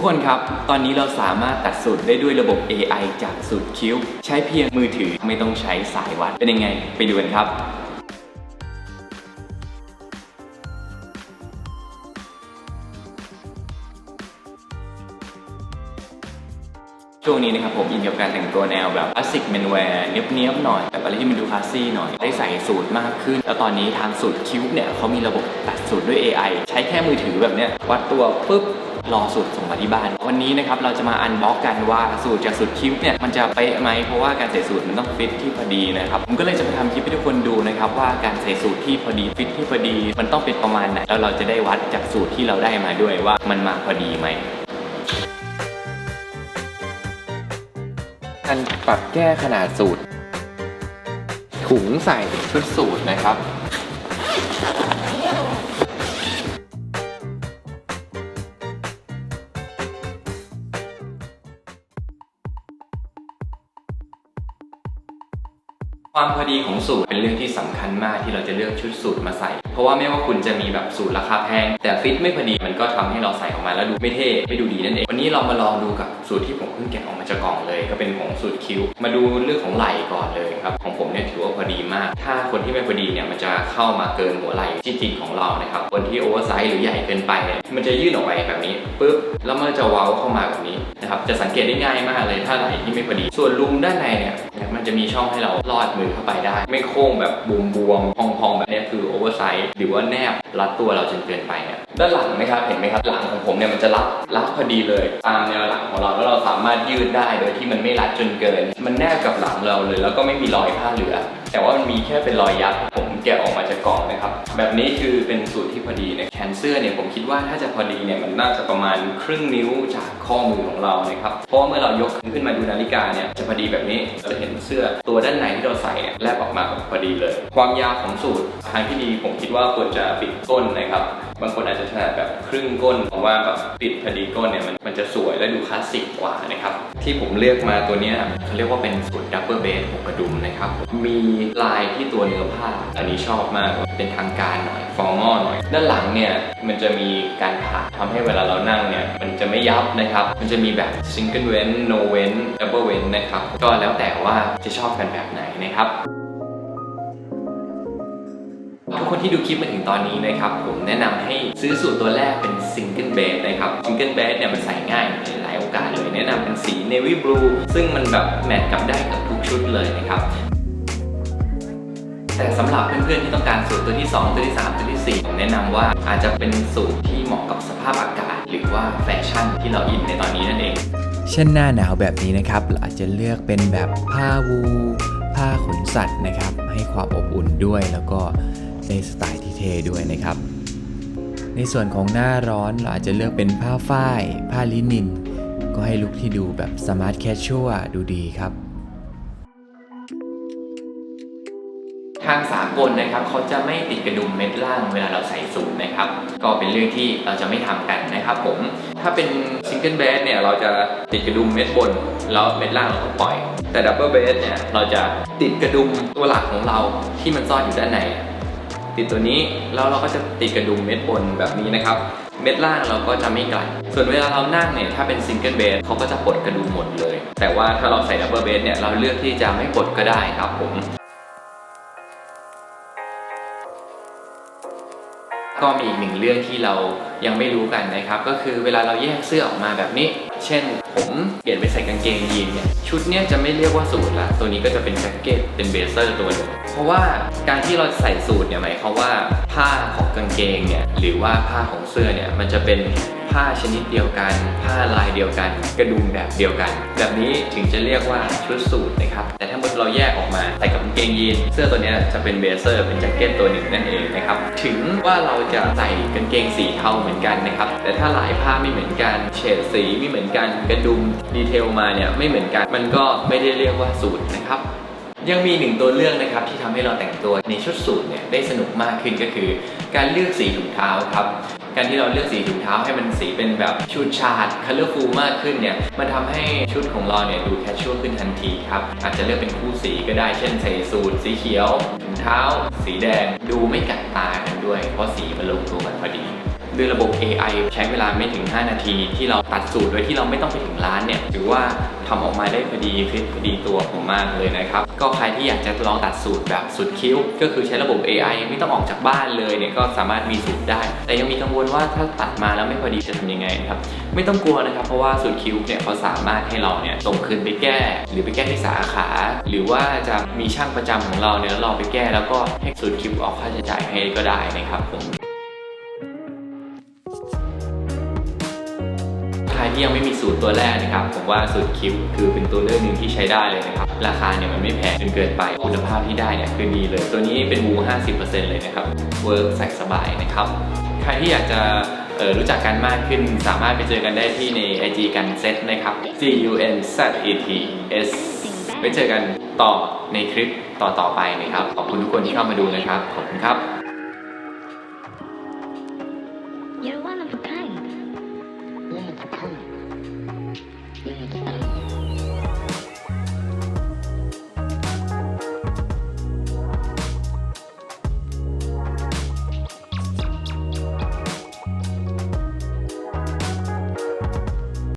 กคนครับ ตอนนี้เราสามารถตัดสูตรได้ด้วยระบบ AI จากสูตรคิ้ว ใช้เพียงมือถือไม่ต้องใช้สายวัด เป็นยังไง ไปดูกันครับช่วงนี้นะครับผมอินกับการแต่งตัวแนวแบบคลาสสิกเมนแวร์เนี้ยบๆหน่อยแบบอะไรที่มันดูคลาสซี่หน่อยได้ใส่สูตรมากขึ้น แล้วตอนนี้ทางสูตรคิ้วเนี่ยเขามีระบบตัดสูตรด้วย AI ใช้แค่มือถือแบบเนี้ยวัดตัวปุ๊บ รอสูตรส่งมาที่บ้าน วันนี้นะครับเราจะมาอันบ็อกกันว่าสูตรจากสูตรคิ้วเนี่ยมันจะเป๊ะไหมเพราะว่าการใส่สูตรมันต้องฟิตที่พอดีนะครับผมก็เลยจะไปทำคลิปให้ทุกคนดูนะครับว่าการใส่สูตรที่พอดีฟิตที่พอดี มันต้องเป็นประมาณไหนแล้วเราจะได้วัดจากสูตรที่เราได้มาด้วยว่ามันมาพอดีไหมการปรับแก้ขนาดสูตรถุงใส่ชุดสูตรนะครับ ความพอดีของสูตรเป็นเรื่องที่สำคัญมากที่เราจะเลือกชุดสูตรมาใส่ เพราะว่าไม่ว่าคุณจะมีแบบสูตรราคาแพง แต่ฟิตไม่พอดีมันก็ทำให้เราใส่ออกมาแล้วดูไม่เท่ไม่ดูดีนั่นเองวันนี้เรามาลองดูกับสูตรที่ผมเพิ่งแกะออกมาจากกล่องเลย ก็เป็นของสูตรคิ้ว มาดูเรื่องของไหล่ก่อนเลยครับของผมเนี่ยถือว่า ดีมาก ถ้าคนที่ไม่พอดีเนี่ยมันจะเข้ามาเกินหัวไหล่จริงๆของเรานะครับ คนที่โอเวอร์ไซส์หรือใหญ่เกินไปเนี่ยมันจะยื่นออกไปแบบนี้ปุ๊บแล้วมันจะเว้าเข้ามาแบบนี้นะครับจะสังเกตได้ง่ายมากเลยถ้าไหล่ที่ไม่พอดี ส่วนลุมด้านในเนี่ยมันจะมีช่องให้เราลอดมือเข้าไปได้ ไม่โค้งแบบบวมบวมๆพองๆแบบนี้คือโอเวอร์ไซส์หรือว่าแนบรัดตัวเราจนเกินไปเนี่ยด้านหลังนะครับเห็นไหมครับหลังของผมเนี่ยมันจะรับรับพอดีเลยตามแนวหลังของเราแล้วเราสามารถยืดได้โดยที่มันไม่รัดจนเกิน มันแนบกับหลังเราเลย แล้วก็ไม่มีรอยผ้าเหลือ แต่ว่ามันมีแค่เป็นรอยยับผมแกะออกมาจากกล่องนะครับ แบบนี้คือเป็นสูตรที่พอดีนี่ยแขนเสื้อเนี่ยผมคิดว่าถ้าจะพอดีเนี่ยมันน่าจะประมาณครึ่งนิ้วจากข้อมือของเรานะครับเพราะเมื่อเรายกขึ้นมาดูนาฬิกาเนี่ยจะพอดีแบบนี้เราจะเห็นเสื้อตัวด้านในที่เราใส่เนี่ยแลบออกมาแบบพอดีเลย ความยาวของสูตรทางที่ดีผมคิดว่าควรจะปิดก้นนะครับ บางคนอาจจะถนัดแบบครึ่งก้นเพราะว่าแบบปิดพอดีก้นเนี่ยมันมันจะสวยและดูคลาสสิกกว่านะครับ ที่ผมเลือกมาตัวเนี้ยเขาเรียกว่าเป็นสูตรดับเบิลเบสหกกระดุมนะครับ มีลายที่ตัวเนื้อผ้า อันนี้ชอบมากเป็นทางการหน่อยฟอร์มอลหน่อย ด้านหลังเนี่ยมันจะมีการผ่าทำให้เวลาเรานั่งเนี่ยมันจะไม่ยับนะครับ มันจะมีแบบซิงเกิลเว้นโนเว้นดับเบิลเว้นนะครับ ก็แล้วแต่ว่าจะชอบกันแบบไหนนะครับ ทุกคนที่ดูคลิปมาถึงตอนนี้นะครับผมแนะนำให้ซื้อสูตรตัวแรกเป็นซิงเกิลเบสนะครับซิงเกิลเบสเนี่ยมันใส่ง่ายในหลายโอกาสเลย แนะนำเป็นสีเนวี่บลูซึ่งมันแบบแมทกับได้กับทุกชุดเลยนะครับแต่สำหรับเพื่อนๆที่ต้องการสูตรตัวที่ 2 ตัวที่ 3 ตัวที่ 4 ผมแนะนำว่าอาจจะเป็นสูตรที่เหมาะกับสภาพอากาศ หรือว่าแฟชั่นที่เราอินในตอนนี้นั่นเอง เช่นหน้าหนาวแบบนี้นะครับเราอาจจะเลือกเป็นแบบผ้าวู ผ้าขนสัตว์นะครับ ให้ความอบอุ่นด้วยแล้วก็ ในสไตล์ที่เท่ด้วยนะครับ ในส่วนของหน้าร้อนเราอาจจะเลือกเป็นผ้าฝ้าย ผ้าลินิน ก็ให้ลุคที่ดูแบบสมาร์ทแคชชัวดูดีครับทางสากลนะครับเขาจะไม่ติดกระดุมเม็ดล่างเวลาเราใส่สูทนะครับ ก็เป็นเรื่องที่เราจะไม่ทำกันนะครับผมถ้าเป็นซิงเกิลเบสเนี่ยเราจะติดกระดุมเม็ดบนแล้วเม็ดล่างเราก็ปล่อย แต่ดับเบิลเบสเนี่ยเราจะติดกระดุมตัวหลักของเราที่มันซ่อนอยู่ด้านใน ติดตัวนี้แล้วเราก็จะติดกระดุมเม็ดบนแบบนี้นะครับ เม็ดล่างเราก็จะไม่ไกลส่วนเวลาเรานั่งเนี่ยถ้าเป็นซิงเกิลเบสเขาก็จะปลดกระดุมหมดเลย แต่ว่าถ้าเราใส่ดับเบิลเบสเนี่ยเราเลือกที่จะไม่ปลดก็ได้ครับผมก็มีอีกหนึ่งเรื่องที่เรายังไม่รู้กันนะครับ ก็คือเวลาเราแยกเสื้อออกมาแบบนี้ เช่น ผมเปลี่ยนไปใส่กางเกงยีนเนี่ยชุดเนี้ยจะไม่เรียกว่าสูทละตัวนี้ก็จะเป็นแจ็คเก็ตเป็นเบเซอร์ตัวหนึงเพราะว่าการที่เราใส่สูทเนี่ยหมายความว่าผ้าของกางเกงเนี่ยหรือว่าผ้าของเสื้อเนี่ยมันจะเป็น ผ้าชนิดเดียวกัน ผ้าลายเดียวกัน กระดุมแบบเดียวกัน แบบนี้ถึงจะเรียกว่าชุดสูทนะครับ แต่ถ้าเมื่อเราแยกออกมาใส่กับกางเกงยีน เสื้อตัวนี้จะเป็นเบเซอร์ เป็นแจ็คเก็ตตัวหนึ่งนั่นเองนะครับ ถึงว่าเราจะใส่กางเกงสีเทาเหมือนกันนะครับ แต่ถ้าลายผ้าไม่เหมือนกัน เฉดสีไม่เหมือนกัน กระดุมดีเทลมาเนี่ยไม่เหมือนกัน มันก็ไม่ได้เรียกว่าสูทนะครับยังมีหนึ่งตัวเลือกนะครับที่ทำให้เราแต่งตัวในชุดสูทเนี่ยได้สนุกมากขึ้นก็คือ การเลือกสีถุงเท้าครับ การที่เราเลือกสีถุงเท้าให้มันสีเป็นแบบชูดชาดคัลเลอร์ฟูลมากขึ้นเนี่ยมันทำให้ชุดของเราเนี่ยดูแคชชวลขึ้นทันทีครับ อาจจะเลือกเป็นคู่สีก็ได้เช่นใส่สูทสีเขียวถุงเท้า สีแดงดูไม่กัดตากันด้วย เพราะสีมันลงตัวกันพอดี ด้วยระบบ AI ใช้เวลาไม่ถึง 5 นาที ที่เราตัดสูตรโดยที่เราไม่ต้องไปถึงร้านเนี่ยถือว่าทำออกมาได้พอดีฟิตพอดีตัวผมมากเลยนะครับ ก็ใครที่อยากจะลองตัดสูตรแบบสุดคิ้ว ก็คือใช้ระบบ AI ไม่ต้องออกจากบ้านเลยเนี่ยก็สามารถมีสูตรได้ แต่ยังมีกังวลว่าถ้าตัดมาแล้วไม่พอดีจะทำยังไงครับ ไม่ต้องกลัวนะครับ เพราะว่าสูตรคิ้วเนี่ยเขาสามารถให้เราเนี่ยส่งคืนไปแก้ หรือไปแก้ที่สาขา หรือว่าจะมีช่างประจำของเราเนี่ยแล้วเราไปแก้แล้วก็ให้สูตรคิ้วออกค่าใช้จ่ายให้ก็ได้นะครับผม ที่ยังไม่มีสูตรตัวแรกนะครับ ผมว่าสูตรคิวคือเป็นตัวเลือกหนึ่งที่ใช้ได้เลยนะครับ ราคาเนี่ยมันไม่แพงจนเกินไป คุณภาพที่ได้เนี่ยคือดีเลย ตัวนี้เป็นวู50%เลยนะครับ เวิร์กใส่สบายนะครับ ใครที่อยากจะรู้จักกันมากขึ้นสามารถไปเจอกันได้ที่ใน IG กันเซตนะครับ G U N Z E T S ไว้เจอกันต่อในคลิปต่อๆไปนะครับ ขอบคุณทุกคนที่เข้ามาดูนะครับ ขอบคุณครับ